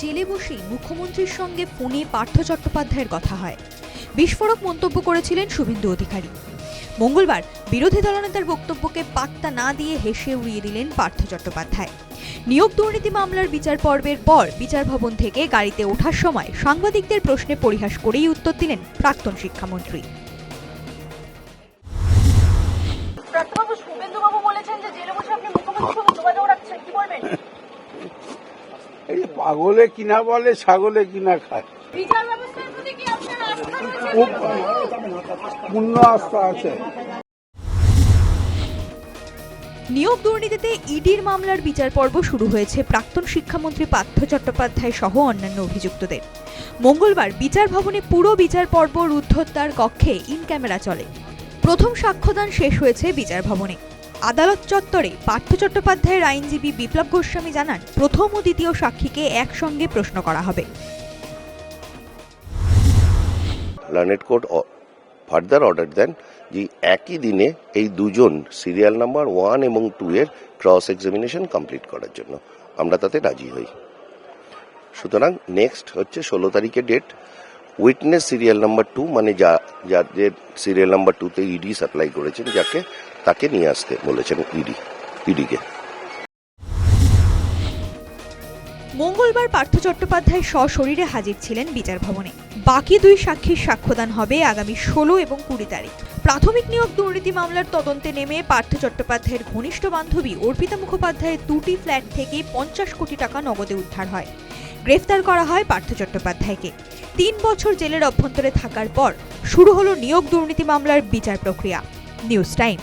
জেলে বসেই মুখ্যমন্ত্রীর সঙ্গে ফোনে পার্থ চট্টোপাধ্যায়ের কথা হয়। বিস্ফোরক মন্তব্য করেছিলেন শুভেন্দু অধিকারী। মঙ্গলবার বিরোধী দলনেতার বক্তব্যকে পাত্তা না দিয়ে হেসে উড়িয়ে দিলেন পার্থ চট্টোপাধ্যায়। নিয়োগ দুর্নীতি মামলার বিচার পর্বের পর বিচার ভবন থেকে গাড়িতে ওঠার সময় সাংবাদিকদের প্রশ্নে পরিহাস করেই উত্তর দিলেন প্রাক্তন শিক্ষামন্ত্রী। বলেছেন যে জেলে বসে আপনি মুখ্যমন্ত্রীর সঙ্গে যোগাযোগ রাখছেন, কি বলবেন? এই পাগলে কিনা বলে ছাগলে কিনা খায়। বিচার ব্যবস্থার প্রতি কি আপনার আস্থা রয়েছে? খুব পূর্ণ আস্থা আছে। নিয়োগ দুর্নীতিতে ইডির মামলার বিচার পর্ব শুরু হয়েছে প্রাক্তন শিক্ষামন্ত্রী পার্থ চট্টোপাধ্যায় সহ অন্যান্য অভিযুক্তদের। মঙ্গলবার বিচার ভবনে পুরো বিচার পর্ব রুদ্ধদ্বার কক্ষে ইন ক্যামেরা চলে। প্রথম সাক্ষ্যদান শেষ হয়েছে বিচার ভবনে। আদালত চত্বরে পার্থ চট্টোপাধ্যায়ের আইনজীবী বিপ্লব গোস্বামী জানান, প্রথম ও দ্বিতীয় সাক্ষীকে একসঙ্গে প্রশ্ন করা হবে। লার্নেড কোর্ট ফার্দার অর্ডার দেন যে একই দিনে এই দুজন সিরিয়াল নাম্বার ওয়ান এবং টু এর ক্রস এক্সামিনেশন কমপ্লিট করার জন্য। আমরা তাতে রাজি হই। সুতরাং নেক্সট হচ্ছে ষোলো তারিখে date. Witness serial number two মানে যা, যাদের সিরিয়াল নাম্বার টুতে ইডি সাপ্লাই করেছেন, যাকে, তাকে নিয়ে আসতে বলেছেন ইডি ইডিকে মঙ্গলবার পার্থ চট্টোপাধ্যায় সশরীরে হাজির ছিলেন বিচার ভবনে। বাকি দুই সাক্ষীর সাক্ষ্যদান হবে আগামী ষোলো এবং কুড়ি তারিখ। প্রাথমিক নিয়োগ দুর্নীতি মামলার তদন্তে নেমে পার্থ চট্টোপাধ্যায়ের ঘনিষ্ঠ বান্ধবী অর্পিতা মুখোপাধ্যায়ের দুটি ফ্ল্যাট থেকে পঞ্চাশ কোটি টাকা নগদে উদ্ধার হয়। গ্রেফতার করা হয় পার্থ চট্টোপাধ্যায়কে। তিন বছর জেলের অভ্যন্তরে থাকার পর শুরু হলো নিয়োগ দুর্নীতি মামলার বিচার প্রক্রিয়া। News time.